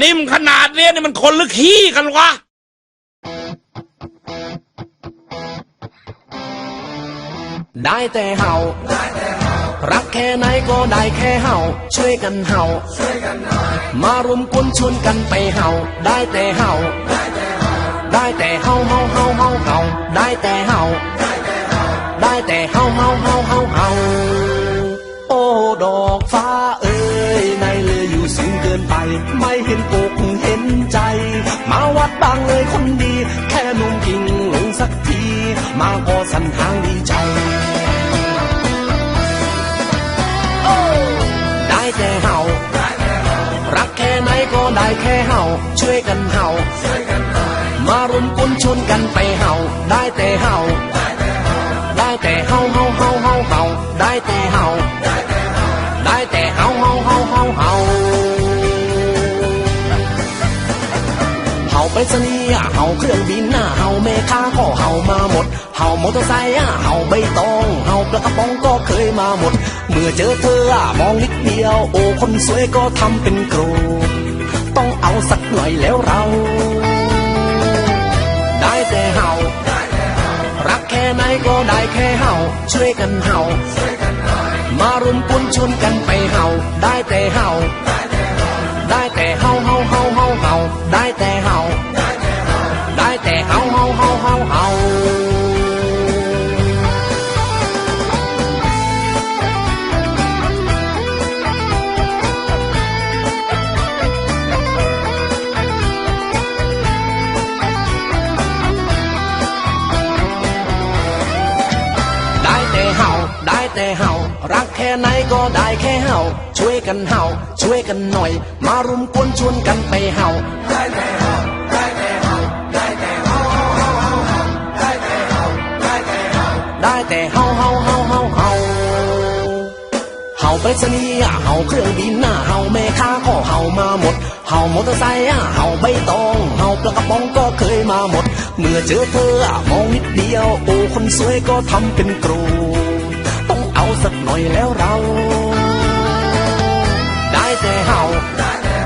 นิ่มขนาดเนี้ยนี่มันคนหรือขี้กันวะได้แต่เห่า รักแค่ไหนก็ได้แค่เห่า ช่วยกันเห่า มารวมกวนชวนกันไปเห่า ได้แต่เห่า ได้แต่เห่าเห่าเห่าเห่าเห่าได้แต่เห่า ได้แต่เห่าเห่าเห่าเห่าเห่าโอ้ดอกฟ้า รักบ้างเลยคนดี แค่นุ่มกิ่งลงสักที มาก็สันทางดีใจได้แต่เห่ารักแค่ไหนก็ได้แค่เห่าช่วยกันเห่ามารุมกลชนกันไปเห่าได้แต่เห่า ไปรษณีย์เห่าเครื่องบินน่ะเห่าแม่ค้าก็เห่ามาหมด เห่ามอเตอร์ไซค์เห่าใบตอง เห่าปลากระป๋องก็เคยมาหมด เมื่อเจอเธอมองนิดเดียว โอ้คนสวยก็ทำเป็นโกรธต้องเอาสักหน่อยแล้วเรา ได้แต่เห่า รักแค่ไหนก็ได้แค่เห่า ช่วยกันเห่า มารวมกวนชนกันไปเห่า ได้แต่เห่า ได้แต่เห่าเห่าเห่าเห่าเห่าได้แต่เห่าได้แต่เห่ารักแค่ไหนก็ได้แค่เห่าช่วยกันเห่าช่วยกันหน่อย มารุมกวนชวนกันไปเห่าได้แต่ ได้แต่เห่าเห่าเห่าเห่าเห่าเห่าไปรษณีย์เห่าเครื่องบินน่ะเห่าแม่ค้าก็เห่ามาหมดเห่ามอเตอร์ไซค์เห่าใบตองเห่าปลากระป๋องก็เคยมาหมด เมื่อเจอเธอมองนิดเดียว โอ้คนสวยก็ทำเป็นโกรธต้องเอาสักหน่อยแล้วเรา ได้แต่เห่า